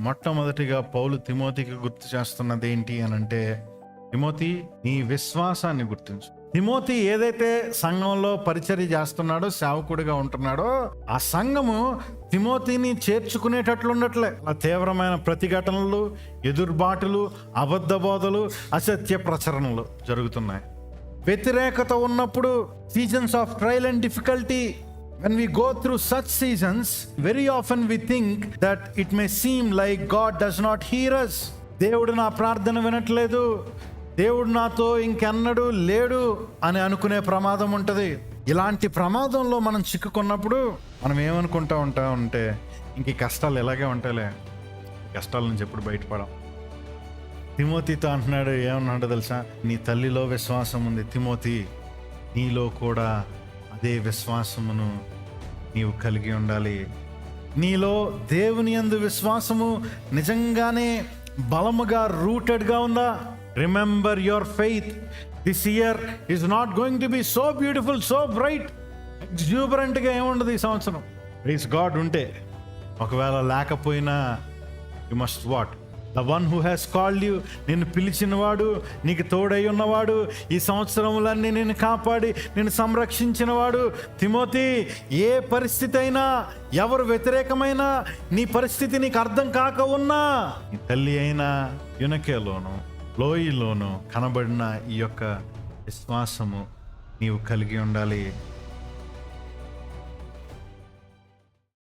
మొట్టమొదటిగా పౌలు తిమోతికి గుర్తు చేస్తున్నది ఏంటి అని అంటే తిమోతి నీ విశ్వాసాన్ని గుర్తించు. తిమోతి ఏదైతే సంఘంలో పరిచర్య చేస్తున్నాడో సేవకుడిగా ఉంటున్నాడో ఆ సంఘము తిమోతిని చేర్చుకునేటట్లు ఉండట్లే. ఆ తీవ్రమైన ప్రతిఘటనలు ఎదుర్బాటులు అబద్ధ బోధలు అసత్య ప్రచరణలు జరుగుతున్నాయి. వ్యతిరేకత ఉన్నప్పుడు seasons of trial and difficulty when we go through such seasons very often we think that it may seem like god does not hear us. దేవుడు నా ప్రార్థన వినట్లేదు. దేవుడు నాతో ఇంకెన్నడూ లేడు అని అనుకునే ప్రమాదం ఉంటుంది. ఇలాంటి ప్రమాదంలో మనం చిక్కుకున్నప్పుడు మనం ఏమనుకుంటా ఉంటా ఉంటే ఇంక ఈ కష్టాలు ఇలాగే ఉంటాయిలే. కష్టాల నుంచి ఎప్పుడు బయటపడం తిమోతితో అంటున్నాడు ఏమన్నాడు తెలుసా? నీ తల్లిలో విశ్వాసం ఉంది తిమోతి. నీలో కూడా అదే విశ్వాసమును నీవు కలిగి ఉండాలి. నీలో దేవుని యందు విశ్వాసము నిజంగానే బలముగా రూటెడ్గా ఉందా? Remember your faith this year is not going to be so beautiful so bright ఎగ్జూబరెంట్గా ఏముండదు ఈ సంవత్సరం. ప్లీజ్ గాడ్ ఉంటే. ఒకవేళ లేకపోయినా you must what the one who has called you నిన్ను పిలిచినవాడు నీకు తోడై ఉన్నవాడు ఈ సంవత్సరములన్నీ నేను కాపాడి నేను సంరక్షించినవాడు. తిమోతి ఏ పరిస్థితి అయినా ఎవరు వ్యతిరేకమైనా నీ పరిస్థితి నీకు అర్థం కాక ఉన్నా నీ తల్లి అయినా యునకేలోను లోయలోను కనబడిన ఈ యొక్క విశ్వాసము నీవు కలిగి ఉండాలి.